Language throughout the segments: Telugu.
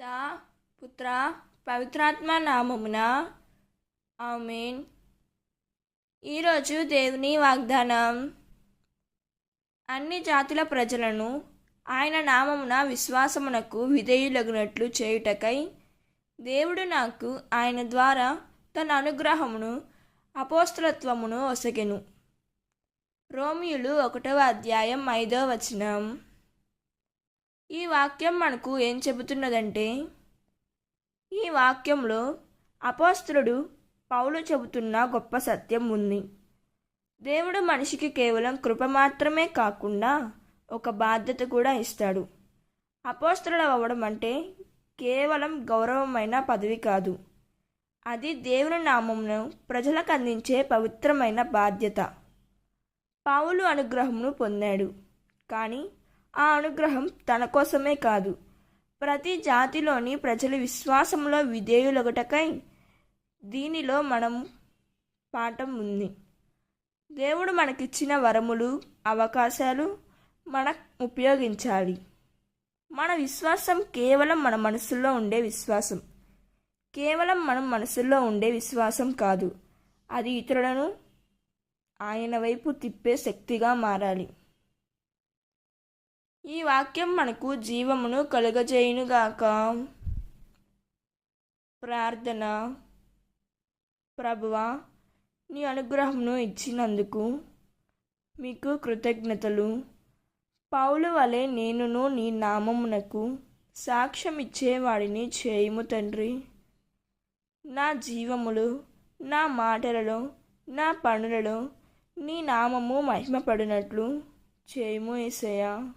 పితా పుత్ర పవిత్రాత్మ నామమున. ఆమెన్. ఈరోజు దేవుని వాగ్దానం. అన్ని జాతుల ప్రజలను ఆయన నామమున విశ్వాసమునకు విధేయులగునట్లు చేయుటకై దేవుడు నాకు ఆయన ద్వారా తన అనుగ్రహమును అపోస్తలత్వమును ఒసగెను. రోమియులు ఒకటవ అధ్యాయం ఐదవ వచనం. ఈ వాక్యం మనకు ఏం చెబుతున్నదంటే ఈ వాక్యంలో అపోస్తుడు పౌలు చెబుతున్న గొప్ప సత్యం ఉంది. దేవుడు మనిషికి కేవలం కృప మాత్రమే కాకుండా ఒక బాధ్యత కూడా ఇస్తాడు. అపోస్తులు అవ్వడం అంటే కేవలం గౌరవమైన పదవి కాదు. అది దేవుని నామంను ప్రజలకు అందించే పవిత్రమైన బాధ్యత. పావులు అనుగ్రహమును పొందాడు. కానీ ఆ అనుగ్రహం తన కోసమే కాదు. ప్రతి జాతిలోని ప్రజల విశ్వాసంలో విధేయులగటకై దీనిలో మనం పాఠం ఉంది. దేవుడు మనకిచ్చిన వరములు అవకాశాలు మనం ఉపయోగించాలి. మన విశ్వాసం కేవలం మన మనసులో ఉండే విశ్వాసం. కేవలం మనం మనసులో ఉండే విశ్వాసం కాదు. అది ఇతరులను ఆయన వైపు తిప్పే శక్తిగా మారాలి. ఈ వాక్యం మనకు జీవమును కలుగజేయునుగాక. ప్రార్థన. ప్రభువా నీ అనుగ్రహమును ఇచ్చినందుకు మీకు కృతజ్ఞతలు. పౌలు వలె నేనును నీ నామమునకు సాక్ష్యం ఇచ్చేవాడిని చేయుము తండ్రి. నా జీవములు నా మాటలలో నా పనులలో నీ నామము మహిమపడినట్లు చేయుము ఏసయ్యా.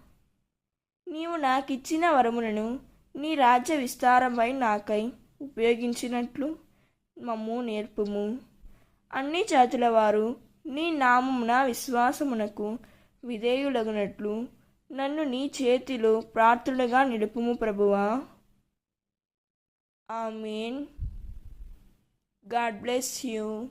నీవు నాకిచ్చిన వరములను నీ రాజ్య విస్తారమై నాకై ఉపయోగించినట్లు మమ్ము నేర్పుము. అన్ని జాతుల వారు నీ నామమున విశ్వాసమునకు విధేయులగునట్లు నన్ను నీ చేతిలో ప్రార్థులుగా నిలుపుము ప్రభువా. ఆమెన్. God bless you.